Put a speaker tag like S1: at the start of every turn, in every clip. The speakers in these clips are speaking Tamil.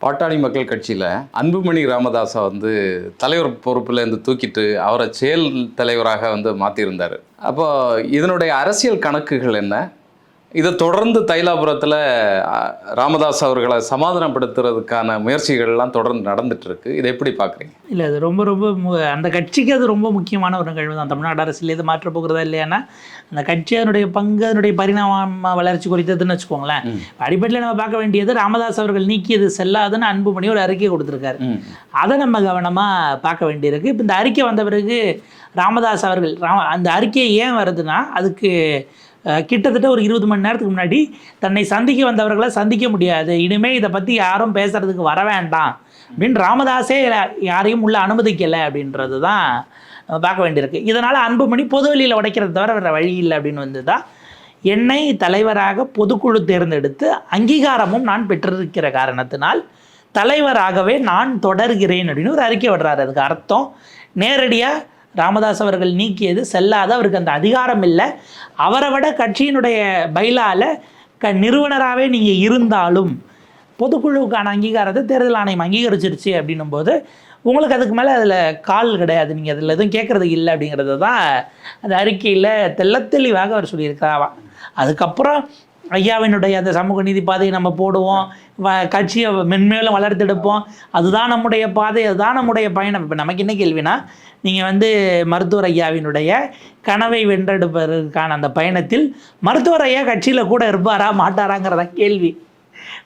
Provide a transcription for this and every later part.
S1: பாட்டாளி மக்கள் கட்சியில் அன்புமணி ராமதாஸை வந்து தலைவர் பொறுப்பில் இருந்து தூக்கிட்டு அவரை செயல் தலைவராக வந்து மாற்றியிருந்தார் அப்போ இதனுடைய அரசியல் கணக்குகள் என்ன? இதை தொடர்ந்து தைலாபுரத்தில் ராமதாஸ் அவர்களை சமாதானப்படுத்துறதுக்கான முயற்சிகள்லாம் தொடர்ந்து நடந்துட்டு இருக்கு இதை எப்படி பார்க்குறீங்க
S2: இல்லை அது ரொம்ப ரொம்ப அந்த கட்சிக்கு அது ரொம்ப முக்கியமான ஒரு நிகழ்வு தான். தமிழ்நாடு அரசியல் எது மாற்ற போகிறதா இல்லையானா அந்த கட்சி அதனுடைய பங்கு அதனுடைய பரிணாம வளர்ச்சி குறித்ததுன்னு வச்சுக்கோங்களேன். அடிப்படையில் நம்ம பார்க்க வேண்டியது ராமதாஸ் அவர்கள் நீக்கியது செல்லாதுன்னு அன்புமணி ஒரு அறிக்கை கொடுத்துருக்காரு. அதை நம்ம கவனமாக பார்க்க வேண்டியிருக்கு. இப்போ இந்த அறிக்கை வந்த பிறகு ராமதாஸ் அவர்கள் ரா- அந்த அறிக்கை ஏன் வருதுன்னா அதுக்கு கிட்டத்தட்ட ஒரு இருபது மணி நேரத்துக்கு முன்னாடி தன்னை சந்திக்க வந்தவர்களை சந்திக்க முடியாது. இனிமேல் இதை பற்றி யாரும் பேசுகிறதுக்கு வர வேண்டாம். அப்படின்னு ராமதாஸே யாரையும் உள்ள அனுமதிக்கலை அப்படின்றது தான் பார்க்க வேண்டியிருக்கு. இதனால் அன்புமணி பொதுவெளியில் உடைக்கிறத தவிர வேறு வழி இல்லை அப்படின்னு வந்து தான் என்னை தலைவராக பொதுக்குழு தேர்ந்தெடுத்து அங்கீகாரமும் நான் பெற்றிருக்கிற காரணத்தினால் தலைவராகவே நான் தொடர்கிறேன் அப்படின்னு ஒரு அறிக்கை விடுறாரு அதுக்கு அர்த்தம் நேரடியாக ராமதாஸ் அவர்கள் நீக்கியது செல்லாத அவருக்கு அந்த அதிகாரம் இல்லை. அவரை விட கட்சியினுடைய பயிலால் க நிறுவனராகவே நீங்கள் இருந்தாலும் பொதுக்குழுவுக்கான அங்கீகாரத்தை தேர்தல் ஆணையம் அங்கீகரிச்சிருச்சு அப்படின்னும் போது உங்களுக்கு அதுக்கு மேலே அதில் கால் கிடையாது. நீங்கள் அதில் எதுவும் கேட்குறது இல்லை அப்படிங்கிறது தான் அந்த அறிக்கையில் தெள்ளத்தெளிவாக அவர் சொல்லியிருக்கிறாரா. அதுக்கப்புறம் ஐயாவினுடைய அந்த சமூக நீதி பாதையை நம்ம போடுவோம். வ கட்சியை மென்மேலும் வளர்த்தெடுப்போம் அதுதான் நம்முடைய பாதை அதுதான் நம்முடைய பயணம். இப்போ நமக்கு என்ன கேள்வினா நீங்கள் வந்து மருத்துவர் ஐயாவினுடைய கனவை வென்றெடுப்பதற்கான அந்த பயணத்தில் மருத்துவர் ஐயா கட்சியில் கூட இருப்பாரா மாட்டாராங்கிறத கேள்வி.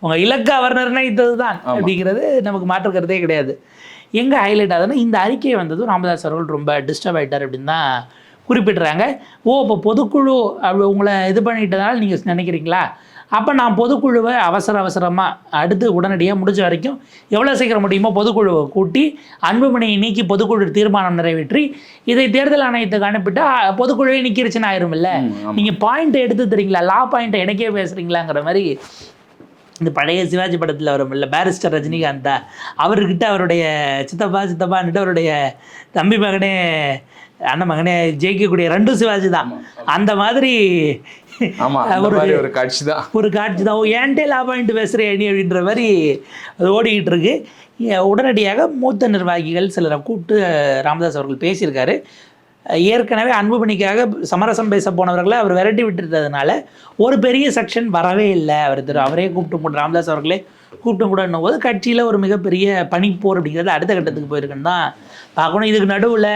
S2: உங்கள் இலக்கு அவர் நிர்ணயித்தது தான் அப்படிங்கிறது நமக்கு மாற்று கருத்தே கிடையாது. எங்கே ஹைலைட் ஆகுதுன்னா இந்த அறிக்கை வந்ததும் ராமதாஸ் அவர்கள் ரொம்ப டிஸ்டர்ப் ஆகிட்டார் அப்படின்னு தான் குறிப்பிடுறாங்க. ஓ இப்போ பொதுக்குழு அப்படி உங்களை இது பண்ணிட்டதால நீங்கள் நினைக்கிறீங்களா? அப்போ நான் பொதுக்குழுவை அவசர அவசரமாக அடுத்து உடனடியாக முடிஞ்ச வரைக்கும் எவ்வளோ சீக்கிரம் முடியுமோ பொதுக்குழுவை கூட்டி அன்புமணியை நீக்கி பொதுக்குழு தீர்மானம் நிறைவேற்றி இதை தேர்தல் ஆணையத்துக்கு அனுப்பிட்டா பொதுக்குழுவே நிற்கிருச்சுன்னு ஆயிருமில்ல
S1: ம், ஆமா.
S2: நீங்கள் பாயிண்ட் எடுத்து தரீங்களா? லா பாயிண்ட்டை எனக்கே பேசுகிறீங்களாங்கிற மாதிரி இந்த பழைய சிவாஜி படத்தில் வரும் இல்லை பேரிஸ்டர் ரஜினிகாந்தா. அவர்கிட்ட அவருடைய சித்தப்பா சித்தப்பான்ட்டு அவருடைய தம்பி மகனே அண்ணன் மகனே ஜெயிக்கக்கூடிய ரெண்டும் சிவாஜி தான். அந்த மாதிரி
S1: ஒரு காட்சி தான்
S2: ஒரு காட்சி தான். ஓ, ஏன்டே லா பாயிண்ட் பேசுகிற நீ அப்படின்ற மாதிரி அது ஓடிக்கிட்டு இருக்கு. உடனடியாக மூத்த நிர்வாகிகள் சிலரை கூப்பிட்டு ராமதாஸ் அவர்கள் பேசியிருக்காரு. ஏற்கனவே அன்புமணிக்காக சமரசம் பேச போனவர்களை அவர் விரட்டி விட்டுட்டதுனால ஒரு பெரிய செக்ஷன் வரவே இல்லை. அவர் திரு அவரே கூப்பிட்டு கூட ராமதாஸ் அவர்களே கூப்பிட்டு கூட போது கட்சியில் ஒரு மிகப்பெரிய பனிப்போர் அப்படிங்கிறது அடுத்த கட்டத்துக்கு போயிருக்குன்னு தான் பார்க்கணும். இதுக்கு நடுவில்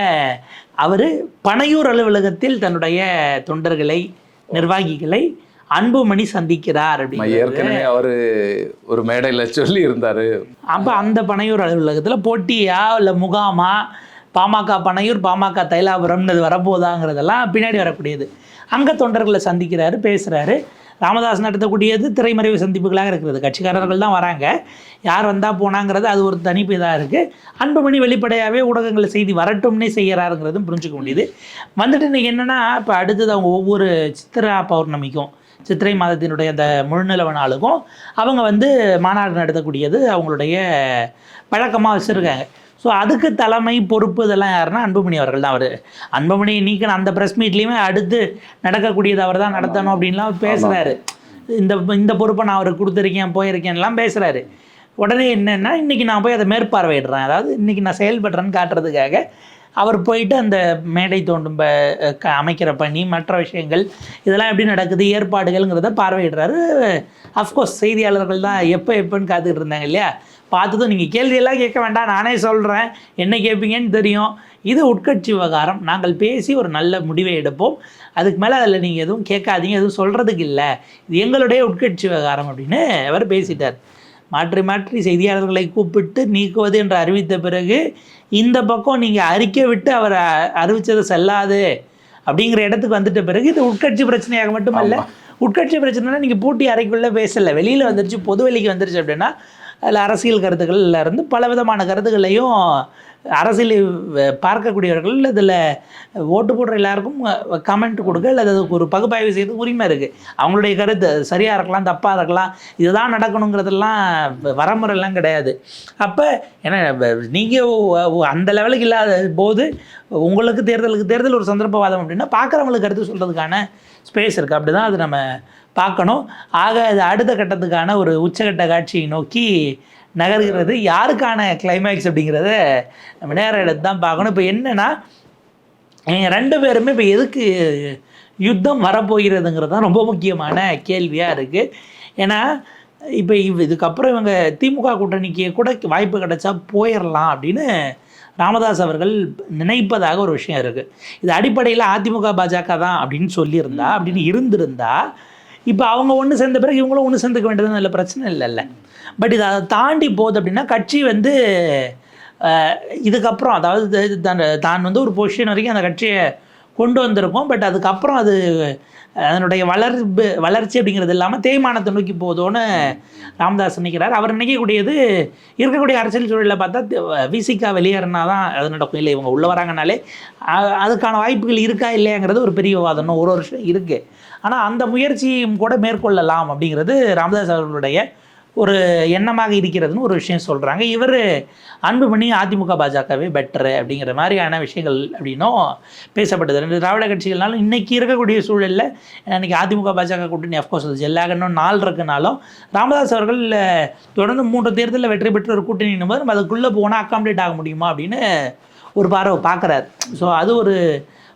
S2: அவர் பனையூர் அலுவலகத்தில் தன்னுடைய தொண்டர்களை நிர்வாகிகளை அன்புமணி சந்திக்கிறார் அப்படிங்கிறது.
S1: ஏற்கனவே அவரு ஒரு மேடையில சொல்லி இருந்தாரு
S2: அப்போ அந்த பனையூர் அலுவலகத்தில் போட்டியா இல்லை முகாமா? பாமக பனையூர் பாமக தைலாபுரம்னு அது வரப்போதாங்கிறதெல்லாம் பின்னாடி வரக்கூடியது. அங்கே தொண்டர்களை சந்திக்கிறாரு பேசுகிறாரு ராமதாஸ் நடத்தக்கூடியது திரைமறைவு சந்திப்புகளாக இருக்கிறது. கட்சிக்காரர்கள் தான் வராங்க. யார் வந்தால் போனாங்கிறது அது ஒரு தனிப்பு இதாக இருக்குது அன்புமணி வெளிப்படையாகவே ஊடகங்களில் செய்தி வரட்டும்னே செய்கிறாருங்கிறதும் புரிஞ்சுக்க முடியுது வந்துட்டு இன்றைக்கி என்னென்னா இப்போ அடுத்தது அவங்க ஒவ்வொரு சித்திரா பௌர்ணமிக்கும் சித்திரை மாதத்தினுடைய அந்த முழுநிலவ நாளுக்கும் அவங்க வந்து மாநாடு நடத்தக்கூடியது அவங்களுடைய பழக்கமாக வச்சுருக்காங்க. ஸோ அதுக்கு தலைமை பொறுப்பு இதெல்லாம் யாருன்னா அன்புமணி அவர்கள் தான் அவர். அன்புமணி நீக்கின அந்த ப்ரெஸ் மீட்லேயுமே அடுத்து நடக்கக்கூடியது அவர் தான் நடத்தணும் அப்படின்லாம் பேசுகிறாரு இந்த இந்த பொறுப்பை நான் அவருக்கு கொடுத்துருக்கேன் போயிருக்கேன்லாம் பேசுகிறாரு உடனே என்னென்னா இன்றைக்கி நான் போய் அதை மேற்பார்வையிடுறேன். அதாவது இன்றைக்கி நான் செயல்படுறேன்னு காட்டுறதுக்காக அவர் போயிட்டு அந்த மேடை தோண்டும் அமைக்கிற பணி மற்ற விஷயங்கள் இதெல்லாம் எப்படி நடக்குது ஏற்பாடுகள்ங்கிறத பார்வையிடுறாரு. அஃப்கோர்ஸ் செய்தியாளர்கள் தான் எப்போ எப்போன்னு காத்துக்கிட்டு இருந்தாங்க இல்லையா? பார்த்ததும் நீங்கள் கேள்வியெல்லாம் கேட்க வேண்டாம் நானே சொல்கிறேன் என்ன கேட்பீங்கன்னு தெரியும். இது உட்கட்சி விவகாரம். நாங்கள் பேசி ஒரு நல்ல முடிவை எடுப்போம். அதுக்கு மேலே அதில் நீங்கள் எதுவும் கேட்காதீங்க எதுவும் சொல்கிறதுக்கு இல்லை. இது எங்களுடைய உட்கட்சி விவகாரம் அப்படின்னு அவர் பேசிட்டார். மாற்றி மாற்றி செய்தியாளர்களை கூப்பிட்டு நீக்குவது என்று அறிவித்த பிறகு இந்த பக்கம் நீங்கள் அறிக்கை விட்டு அவர் அ- அறிவிச்சது செல்லாது அப்படிங்கிற இடத்துக்கு வந்துட்ட பிறகு இது உட்கட்சி பிரச்சனையாக மட்டுமல்ல உட்கட்சி பிரச்சனைனா நீங்கள் பூட்டி அறைக்குள்ளே பேசலை. வெளியில் வந்துருச்சு பொது வெளிக்கு வந்துருச்சு அப்படின்னா அதில் அரசியல் கருத்துக்கள்ல இருந்து பல விதமான கருத்துக்களையும் அரசியலை பார்க்கக்கூடியவர்கள் பார்க்கக்கூடியவர்கள் இதில் ஓட்டு போடுற எல்லாருக்கும் கமெண்ட் கொடுக்க இல்லை அதுக்கு ஒரு பகுப்பாய்வு செய்து உரிமை இருக்குது அவங்களுடைய கருத்து சரியாக இருக்கலாம் தப்பாக இருக்கலாம் இதுதான் நடக்கணுங்கிறதெல்லாம் வ- வரமுறைலாம் கிடையாது. அப்போ ஏன்னா நீங்கள் அந்த லெவலுக்கு இல்லாத போது உங்களுக்கு தேர்தலுக்கு தேர்தல் ஒரு சந்தர்ப்பவாதம் அப்படின்னா பார்க்குறவங்களுக்கு கருத்து சொல்கிறதுக்கான ஸ்பேஸ் இருக்குது அப்படி தான் அது நம்ம பார்க்கணும். ஆக அது அடுத்த கட்டத்துக்கான ஒரு உச்சகட்ட காட்சியை நோக்கி நகர்கிறது. யாருக்கான கிளைமேக்ஸ் அப்படிங்கிறத நம்ம நேரம் எடுத்து தான் பார்க்கணும். இப்போ என்னென்னா ரெண்டு பேருமே இப்போ எதுக்கு யுத்தம் வரப்போகிறதுங்கிறது தான் ரொம்ப முக்கியமான கேள்வியாக இருக்குது ஏன்னா இப்போ இவ் இதுக்கப்புறம் இவங்க திமுக கூட்டணிக்கு கூட வாய்ப்பு கிடைச்சா போயிடலாம் அப்படின்னு ராமதாஸ் அவர்கள் நினைப்பதாக ஒரு விஷயம் இருக்குது இது அடிப்படையில் அதிமுக பாஜக தான் அப்படின்னு சொல்லியிருந்தா அப்படின்னு இருந்திருந்தா இப்போ அவங்க ஒன்று சேர்ந்த பிறகு இவங்களும் ஒன்று சேர்ந்துக்க வேண்டியதுன்னு இல்லை பிரச்சனை இல்லைல்ல பட் இதை அதை தாண்டி போகுது அப்படின்னா கட்சி வந்து இதுக்கப்புறம் அதாவது தான் தான் வந்து ஒரு பொசிஷன் வரைக்கும் அந்த கட்சியை கொண்டு வந்திருக்கோம் பட் அதுக்கப்புறம் அது அதனுடைய வளர்ப்பு வளர்ச்சி அப்படிங்கிறது இல்லாமல் தேய்மானத்தை நோக்கி போதோன்னு ராமதாஸ் நினைக்கிறார். அவர் நினைக்கக்கூடியது இருக்கக்கூடிய அரசியல் சூழலில் பார்த்தா விசிகா வெளியேறினா தான் அது நடக்கும். இல்லை இவங்க உள்ளே வராங்கனாலே அதுக்கான வாய்ப்புகள் இருக்கா இல்லையாங்கிறது ஒரு பெரிய விவாதம். ஒரு வருஷம் இருக்குது ஆனால் அந்த முயற்சியும் கூட மேற்கொள்ளலாம் அப்படிங்கிறது ராமதாஸ் அவர்களுடைய ஒரு எண்ணமாக இருக்கிறதுன்னு ஒரு விஷயம் சொல்கிறாங்க இவர் அன்புமணி அதிமுக பாஜகவே பெட்டரு அப்படிங்கிற மாதிரியான விஷயங்கள் அப்படின்னும் பேசப்பட்டது. ரெண்டு திராவிட கட்சிகள்னாலும் இன்றைக்கி இருக்கக்கூடிய சூழலில் இன்றைக்கி அதிமுக பாஜக கூட்டணி அஃப்கோர்ஸ் அது ஜெல்லாகணும் நாள் இருக்குனாலும் ராமதாஸ் அவர்கள் தொடர்ந்து மூன்று தேர்தலில் வெற்றி பெற்ற ஒரு கூட்டணின்னும் போது நம்ம அதுக்குள்ளே போனால் அக்காமடேட் ஆக முடியுமா அப்படின்னு ஒரு பார்வை பார்க்குறாரு. ஸோ அது ஒரு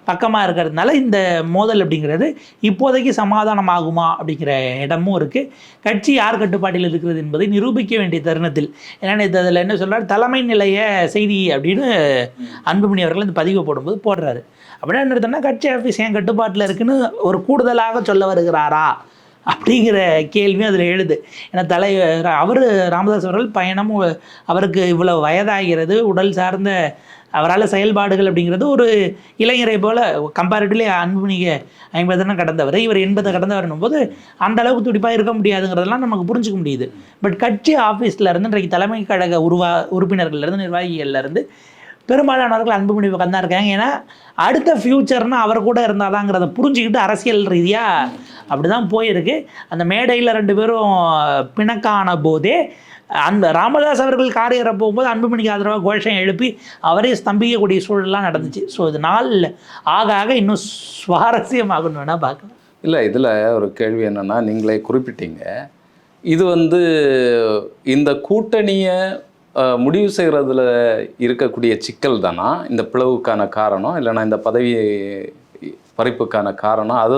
S2: பக்கமாக இருக்கிறதுனால இந்த மோதல் அப்படிங்கிறது இப்போதைக்கு சமாதானம் ஆகுமா அப்படிங்கிற இடமும் இருக்குது கட்சி யார் கட்டுப்பாட்டில் இருக்கிறது என்பதை நிரூபிக்க வேண்டிய தருணத்தில் ஏன்னா இது அதில் என்ன சொல்கிறார் தலைமை நிலைய செய்தி அப்படின்னு அன்புமணி அவர்கள் இந்த பதிவு போடும்போது போடுறாரு. அப்படின்னா என்ன கட்சி ஆஃபீஸ் என் கட்டுப்பாட்டில் இருக்குன்னு ஒரு கூடுதலாக சொல்ல வருகிறாரா அப்படிங்கிற கேள்வியும் அதில் எழுது. ஏன்னா தலைவர் அவர் ராமதாஸ் அவர்கள் பயணமும் அவருக்கு இவ்வளோ வயதாகிறது உடல் சார்ந்த அவரால் செயல்பாடுகள் அப்படிங்கிறது ஒரு இளைஞரை போல் கம்பேரிட்டிவ்லி அன்புமணிக ஐம்பதுனா கடந்தவர் இவர் எண்பதை கடந்தவர்னும் போது அந்த அளவுக்கு துடிப்பாக இருக்க முடியாதுங்கிறதெல்லாம் நமக்கு புரிஞ்சுக்க முடியுது. பட் கட்சி ஆஃபீஸில் இருந்து இன்றைக்கு தலைமை கழக உருவா உறுப்பினர்கள்லேருந்து நிர்வாகிகள்லேருந்து பெரும்பாலானவர்கள் அன்புமணி பக்கம் தான் இருக்காங்க. ஏன்னா அடுத்த ஃப்யூச்சர்னு அவர் கூட இருந்தாதாங்கிறத புரிஞ்சுக்கிட்டு அரசியல் ரீதியாக அப்படி தான் போயிருக்கு. அந்த மேடையில் ரெண்டு பேரும் பிணக்கான போதே அந்த ராமதாஸ் அவர்கள் கார் ஏற போகும்போது அன்புமணிக்கு ஆதரவாக கோஷம் எழுப்பி அவரே ஸ்தம்பிக்கக்கூடிய சூழல்லாம் நடந்துச்சு. ஸோ இது நாள் ஆக ஆக இன்னும் சுவாரஸ்யமாகணும் வேணா பார்க்கலாம்.
S1: இல்லை இதில் ஒரு கேள்வி என்னென்னா நீங்களே குறிப்பிட்டீங்க. இது வந்து இந்த கூட்டணியை முடிவு செய்கிறதுல இருக்கக்கூடிய சிக்கல் தானா? இந்த பிளவுக்கான காரணம் இல்லைன்னா இந்த பதவி பறிப்புக்கான காரணம் அது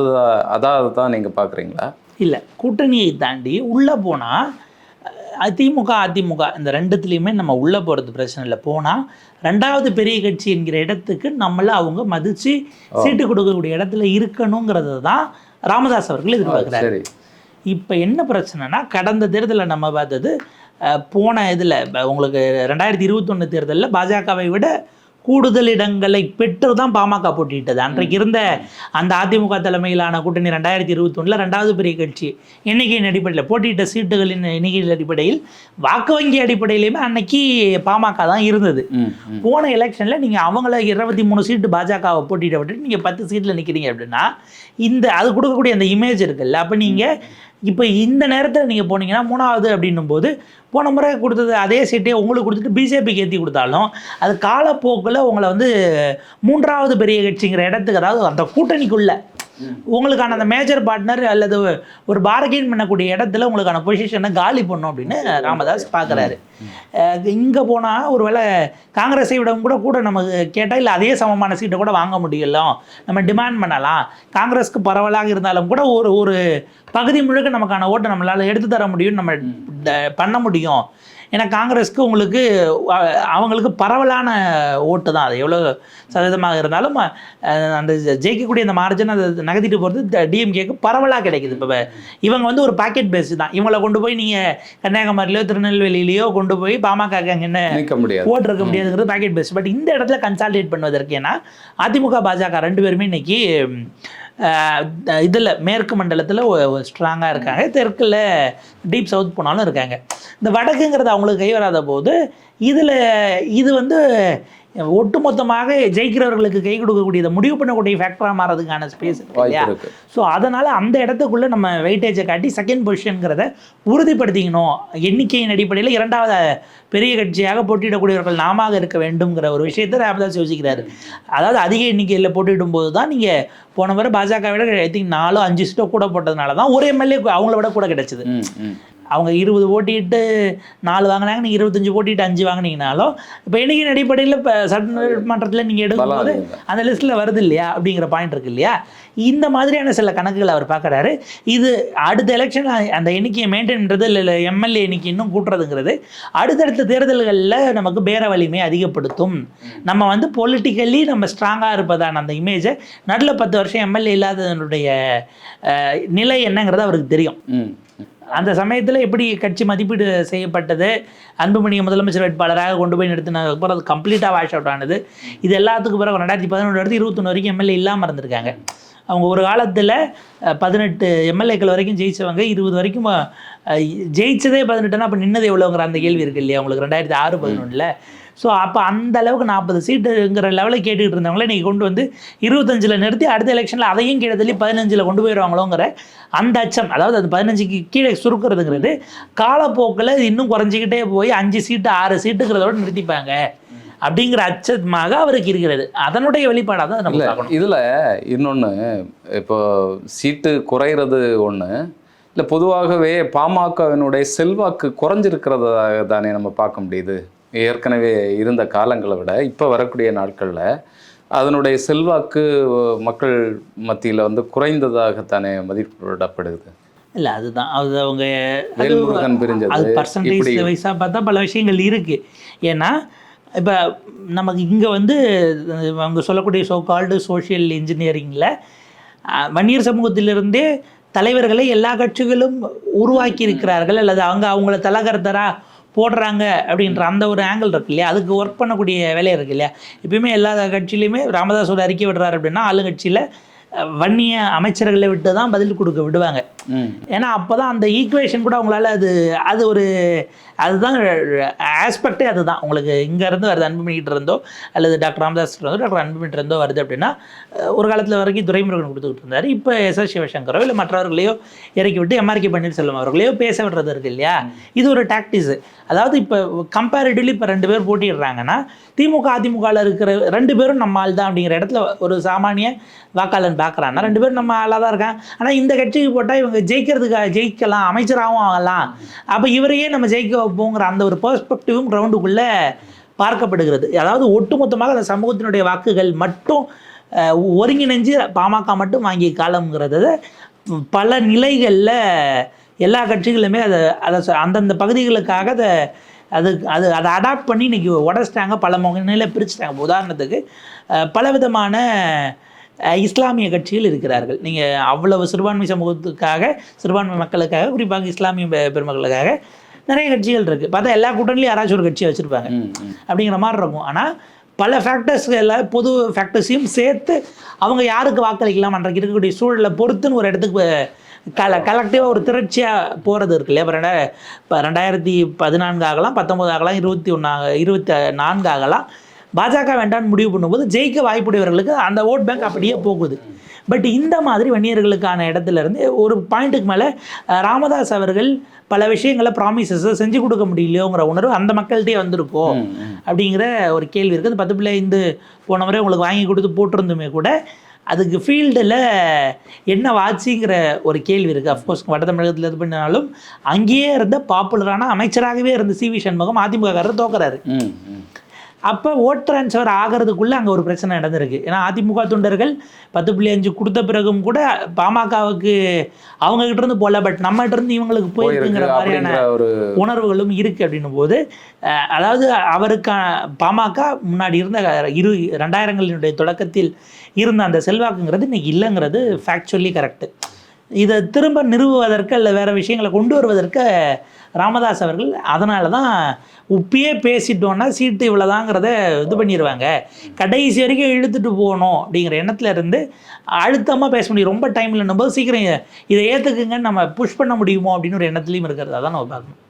S1: அதாவது தான் நீங்கள் பார்க்குறீங்களா?
S2: இல்லை கூட்டணியை தாண்டி உள்ளே போனால் அதிமுக அதிமுக இந்த ரெண்டுத்துலேயுமே நம்ம உள்ளே போகிறது பிரச்சனை இல்லை. போனால் ரெண்டாவது பெரிய கட்சி என்கிற இடத்துக்கு நம்மள அவங்க மதித்து சீட்டு கொடுக்கக்கூடிய இடத்துல இருக்கணுங்கிறது தான் ராமதாஸ் அவர்கள் எதிர்பார்க்குறாரு. இப்போ என்ன பிரச்சனைனா கடந்த தேர்தலில் நம்ம பார்த்தது போன இதில் உங்களுக்கு ரெண்டாயிரத்தி இருபத்தொன்று தேர்தலில் பாஜகவை விட கூடுதல் இடங்களை பெற்று தான் பாமக போட்டியிட்டது. அன்றைக்கு இருந்த அந்த அதிமுக தலைமையிலான கூட்டணி ரெண்டாயிரத்தி இருபத்தொன்னில் ரெண்டாவது பெரிய கட்சி எண்ணிக்கையின் அடிப்படையில் போட்டியிட்ட சீட்டுகளின் எண்ணிக்கையின் அடிப்படையில் வாக்கு வங்கி அடிப்படையிலையுமே அன்னைக்கு பாமக தான் இருந்தது. போன எலெக்ஷனில் நீங்கள் அவங்கள இருபத்தி மூணு சீட்டு பாஜகவை போட்டியிட விட்டுட்டு நீங்கள் பத்து சீட்டில் நிற்கிறீங்க அப்படின்னா இந்த அது கொடுக்கக்கூடிய அந்த இமேஜ் இருக்குல்ல அப்போ நீங்கள் இப்போ இந்த நேரத்தில் நீங்கள் போனீங்கன்னா மூணாவது அப்படின்னும் போது போன முறை கொடுத்தது அதே சீட்டே உங்களுக்கு கொடுத்துட்டு பிஜேபிக்கு ஏற்றி கொடுத்தாலும் அது காலப்போக்கில் உங்களை வந்து மூன்றாவது பெரிய கட்சிங்கிற இடத்துக்கு அதாவது அந்த கூட்டணிக்குள்ளே உங்களுக்கான அந்த மேஜர் பார்ட்னர் அல்லது ஒரு பார்கெயின் பண்ணக்கூடிய இடத்துல உங்களுக்கான பொசிஷனை காலி பண்ணும் அப்படின்னு ராமதாஸ் பார்க்குறாரு இங்கே போனால் ஒருவேளை காங்கிரஸை விட கூட கூட நமக்கு கேட்டால் இல்லை அதே சமமான சீட்டை கூட வாங்க முடியலாம் நம்ம டிமாண்ட் பண்ணலாம். காங்கிரஸ்க்கு பரவலாக இருந்தாலும் கூட ஒரு ஒரு பகுதி முழுக்க நமக்கான ஓட்டை நம்மளால் எடுத்து தர முடியும் நம்ம ட- பண்ண முடியும். ஏன்னா காங்கிரஸ்க்கு உங்களுக்கு அவங்களுக்கு பரவலான ஓட்டு தான் அது. எவ்வளோ சதவீதமாக இருந்தாலும் அந்த ஜெயிக்கக்கூடிய அந்த மார்ஜின் அதை நகர்த்திட்டு போகிறது டிஎம்கேக்கு பரவலாக கிடைக்குது. இப்போ இவங்க வந்து ஒரு பாக்கெட் பேஸ் தான். இவங்களை கொண்டு போய் நீங்கள் கன்னியாகுமரியிலையோ திருநெல்வேலியிலையோ கொண்டு போய் பாமக அங்கே என்ன ஓட்டு இருக்க முடியாதுங்கிறது பாக்கெட் பேஸ் பட் இந்த இடத்துல கன்சால்டேட் பண்ணுவதற்கு ஏன்னா அதிமுக பாஜக ரெண்டு பேருமே இன்னைக்கு இதில் மேற்கு மண்டலத்தில் ஸ்ட்ராங்காக இருக்காங்க. தெற்கில் டீப் சவுத் போனாலும் இருக்காங்க. இந்த வடக்குங்கிறது அவங்களுக்கு கை வராத போது இதில் இது வந்து ஒட்டுமொத்தமாக ஜெயிக்கிறவர்களுக்கு கை கொடுக்கக்கூடியதை முடிவு பண்ணக்கூடிய ஃபேக்டராக மாறதுக்கான ஸ்பேஸ் இல்லையா? ஸோ அதனால் அந்த இடத்துக்குள்ளே நம்ம வெயிட்டேஜை காட்டி செகண்ட் பொசிஷனுங்கிறத உறுதிப்படுத்திக்கணும். எண்ணிக்கையின் அடிப்படையில் இரண்டாவது பெரிய கட்சியாக போட்டியிடக்கூடியவர்கள் நாம இருக்க வேண்டும்ங்கிற ஒரு விஷயத்தை ராமதாஸ் யோசிக்கிறாரு. அதாவது அதிக எண்ணிக்கையில் போட்டியிடும் போது தான் நீங்கள் போன முறை பாஜக விட ஐ திங்க் நாலோ அஞ்சு சீட்டோ கூட போட்டதுனால தான் ஒரு எம்எல்ஏ அவங்கள விட கூட கிடைச்சது. அவங்க இருபது போட்டிட்டு நாலு வாங்கினாங்க நீங்கள் இருபத்தஞ்சு போட்டிட்டு அஞ்சு வாங்கினீங்கனாலும் இப்போ எண்ணிக்கையின் அடிப்படையில் இப்போ சட்டமன்றத்தில் நீங்கள் எடுக்கும்போது. அந்த லிஸ்ட்டில் வருது இல்லையா அப்படிங்கிற பாயிண்ட் இருக்கு இல்லையா? இந்த மாதிரியான சில கணக்குகள் அவர் பார்க்குறாரு. இது அடுத்த எலெக்ஷன் அந்த எண்ணிக்கையை மெயின்டைன்றது இல்லை எம்எல்ஏ எண்ணிக்கை இன்னும் கூட்டுறதுங்கிறது அடுத்தடுத்த தேர்தல்களில் நமக்கு பேர வலிமையை அதிகப்படுத்தும். நம்ம வந்து பொலிட்டிக்கலி நம்ம ஸ்ட்ராங்காக இருப்பதான அந்த இமேஜை நடுவில் பத்து வருஷம் எம்எல்ஏ இல்லாததனுடைய நிலை என்னங்கிறது அவருக்கு தெரியும். அந்த சமயத்தில் எப்படி கட்சி மதிப்பீடு செய்யப்பட்டது? அன்புமணியை முதலமைச்சர் வேட்பாளராக கொண்டு போய் நிறுத்தினதுக்கு அப்புறம் அது கம்ப்ளீட்டாக வாஷ் அவுட் ஆனது. இது எல்லாத்துக்கும் பிறகு ரெண்டாயிரத்தி பதினொன்று எடுத்து இருபத்தொன்று வரைக்கும் எம்எல்ஏ இல்லாமல் இருந்திருக்காங்க. அவங்க ஒரு காலத்தில் பதினெட்டு எம்எல்ஏக்கள் வரைக்கும் ஜெயித்தவங்க இருபது வரைக்கும் ஜெயித்ததே ஜெயிச்சதே பதினெட்டுனா அப்போ நின்னது எவ்வளோங்கிற அந்த கேள்வி இருக்குது இல்லையா? உங்களுக்கு ரெண்டாயிரத்தி ஆறு பதினொன்றில் ஸோ அப்போ அந்த அளவுக்கு நாற்பது சீட்டுங்கிற லெவலில் கேட்டுக்கிட்டு இருந்தவங்கள நீங்கள் கொண்டு வந்து இருபத்தஞ்சில் நிறுத்தி அடுத்த எலெக்ஷனில் அதையும் கீழே தள்ளி பதினஞ்சில் கொண்டு போயிடுவாங்களோங்கிற அந்த அச்சம். அதாவது அது பதினஞ்சுக்கு கீழே சுருக்கிறதுங்கிறது காலப்போக்கில் இன்னும் குறைஞ்சிக்கிட்டே போய் அஞ்சு சீட்டு ஆறு சீட்டுங்கிறதோட நிறுத்திப்பாங்க. அப்படிங்கிற அச்சமாக அவருக்கு இருக்கிறது. அதனுடைய வெளிப்பாடாக தான் நம்ம பார்க்கணும்.
S1: இதில் இன்னொன்று இப்போ சீட்டு குறையிறது ஒன்று இல்லை பொதுவாகவே பாமகவினுடைய செல்வாக்கு குறைஞ்சிருக்கிறதாக தானே நம்ம பார்க்க முடியுது? ஏற்கனவே இருந்த காலங்களை விட இப்போ வரக்கூடிய நாட்களில் அதனுடைய செல்வாக்கு மக்கள் மத்தியில் வந்து குறைந்ததாகத்தானே மதிப்பிடப்படுது?
S2: இல்லை அதுதான். அது அவங்க அது பர்சன்டேஜ் வைஸாக பார்த்தா பல விஷயங்கள் இருக்குது ஏன்னா இப்போ நமக்கு இங்கே வந்து அவங்க சொல்லக்கூடிய சோ கால்டு சோஷியல் இன்ஜினியரிங்கில் வன்னியர் சமூகத்திலிருந்தே தலைவர்களை எல்லா கட்சிகளும் உருவாக்கி இருக்கிறார்கள். அல்லது அவங்க அவங்கள தலகர்த்தரா போடுறாங்க அப்படின்ற அந்த ஒரு ஆங்கிள் இருக்கு இல்லையா? அதுக்கு ஒர்க் பண்ணக்கூடிய வேலை இருக்கு இல்லையா? எப்பயுமே எல்லா கட்சியிலையுமே ராமதாஸ் ஒரு அறிக்கை விடுறாரு அப்படின்னா ஆளுங்கட்சியில் வன்னிய அமைச்சர்களை விட்டு தான் பதில் கொடுக்க விடுவாங்க. ஏன்னா அப்போ தான் அந்த ஈக்குவேஷன் கூட அவங்களால அது அது ஒரு அதுதான் ஆஸ்பெக்டே அதுதான். உங்களுக்கு இங்கேருந்து வருது அன்புமணிகிட்ட இருந்தோ அல்லது டாக்டர் ராமதாஸ் இருந்தோ டாக்டர் அன்புமணிகிட்ட இருந்தோ வருது அப்படின்னா ஒரு காலத்தில் வரைக்கும் துரைமுருகன் கொடுத்துக்கிட்டு இருந்தார் இப்போ எஸ் எஸ் சிவசங்கரோ இல்லை மற்றவர்களையோ இறக்கி விட்டு எம்ஆர்கே பன்னீர்செல்வம் அவர்களையோ பேச விடுறது இருக்கு இல்லையா? இது ஒரு டாக்டிஸு அதாவது இப்போ கம்பேரிட்டிவ்லி இப்போ ரெண்டு பேர் போட்டிடுறாங்கன்னா திமுக அதிமுகவில் இருக்கிற ரெண்டு பேரும் நம்ம ஆள் தான் அப்படிங்கிற இடத்துல ஒரு சாமானிய வாக்காளன் பார்க்குறான்னா ரெண்டு பேரும் நம்ம ஆளாக தான் இருக்காங்க. ஆனால் இந்த கட்சிக்கு போட்டால் இவங்க ஜெயிக்கிறதுக்காக ஜெயிக்கலாம் அமைச்சராகவும் ஆகலாம். அப்போ இவரையே நம்ம ஜெயிக்க வைப்போங்கிற அந்த ஒரு பெர்ஸ்பெக்டிவும் கிரவுண்டுக்குள்ளே பார்க்கப்படுகிறது. அதாவது ஒட்டுமொத்தமாக அந்த சமூகத்தினுடைய வாக்குகள் மட்டும் ஒருங்கிணைஞ்சு பாமக மட்டும் வாங்கிய காலம்ங்கிறத. பல நிலைகளில் எல்லா கட்சிகளுமே அதை அதை ச- அந்தந்த பகுதிகளுக்காக அதை அது அது அதை அடாப்ட் பண்ணி இன்னைக்கு உடச்சிட்டாங்க. பல முகநிலையில் பிரிச்சுட்டாங்க. உதாரணத்துக்கு பல பலவிதமான இஸ்லாமிய கட்சிகள் இருக்கிறார்கள். நீங்கள் அவ்வளவு சிறுபான்மை சமூகத்துக்காக சிறுபான்மை மக்களுக்காக குறிப்பாக இஸ்லாமிய பெருமக்களுக்காக நிறைய கட்சிகள் இருக்குது பார்த்தா எல்லா கூட்டணிலையும் யாராச்சும் ஒரு கட்சியை வச்சுருப்பாங்க. அப்படிங்கிற மாதிரி இருக்கும். ஆனால் பல ஃபேக்டர்ஸ் எல்லாம் பொது ஃபேக்டர்ஸையும் சேர்த்து அவங்க யாருக்கு வாக்களிக்கலாம் அன்றைக்கு இருக்கக்கூடிய சூழலை பொறுத்துன்னு ஒரு இடத்துக்கு கல கலெக்டிவாக ஒரு திரட்சியாக போகிறது இருக்கு. இல்லையா? இப்போ ரெண்டா இப்போ ரெண்டாயிரத்தி பதினான்கு ஆகலாம் பத்தொம்போது ஆகலாம் இருபத்தி ஒன்றாக இருபத்தி நான்கு ஆகலாம். பாஜக வேண்டாம்னு முடிவு பண்ணும்போது ஜெயிக்க வாய்ப்புடையவர்களுக்கு அந்த ஓட் பேங்க் அப்படியே போகுது. பட் இந்த மாதிரி வன்னியர்களுக்கான இடத்துல இருந்து ஒரு பாயிண்ட்டுக்கு மேலே ராமதாஸ் அவர்கள் பல விஷயங்களை ப்ராமிசஸை செஞ்சு கொடுக்க முடியலையோங்கிற உணர்வு அந்த மக்கள்கிட்டே
S1: ம்.
S2: அப்படிங்கிற ஒரு கேள்வி இருக்குது. பத்து பிள்ளை இந்த போன முறை உங்களுக்கு வாங்கி கொடுத்து போட்டிருந்துமே கூட அதுக்கு ஃபீல்டில் என்ன வாட்சிங்கிற ஒரு கேள்வி இருக்குது. அஃப்கோர்ஸ் வட தமிழகத்தில் இது பண்ணினாலும் அங்கேயே இருந்த பாப்புலரான அமைச்சராகவே இருந்த சி வி சண்முகம் அதிமுககாரர் தோக்குறாரு. அப்போ ஓட் ட்ரான்ஸ்ஃபர் ஆகிறதுக்குள்ளே அங்கே ஒரு பிரச்சனை நடந்திருக்கு. ஏன்னா அதிமுக தொண்டர்கள் பத்து புள்ளி அஞ்சு கொடுத்த பிறகும் கூட பாமகவுக்கு அவங்க கிட்ட இருந்து போல பட் நம்ம கிட்ட இருந்து இவங்களுக்கு போயிருக்குங்கிற
S1: போயிருக்கு
S2: மாதிரியான உணர்வுகளும் இருக்குது அப்படின்னும் போது அதாவது அவருக்கு பாமக முன்னாடி இருந்த இரு ரெண்டாயிரங்களினுடைய தொடக்கத்தில் இருந்த அந்த செல்வாக்குங்கிறது இன்னைக்கு இல்லைங்கிறது ஃபேக்சுவலி கரெக்டு இதை திரும்ப நிறுவுவதற்கு அல்ல வேறு விஷயங்களை கொண்டு வருவதற்கு ராமதாஸ் அவர்கள் அதனால தான் உப்பியே பேசிட்டோன்னா சீட்டு இவ்வளோதாங்கிறத இது பண்ணிடுவாங்க கடைசி வரைக்கும் இழுத்துட்டு போகணும் அப்படிங்கிற எண்ணத்துல இருந்து அழுத்தமாக பேச முடியும். ரொம்ப டைம் இல்லைன்னும் போது சீக்கிரம் இதை ஏற்றுக்குங்கன்னு நம்ம புஷ் பண்ண முடியுமோ அப்படின்னு ஒரு எண்ணத்துலையும் இருக்கிறதா. தான் நம்ம பார்க்கணும்.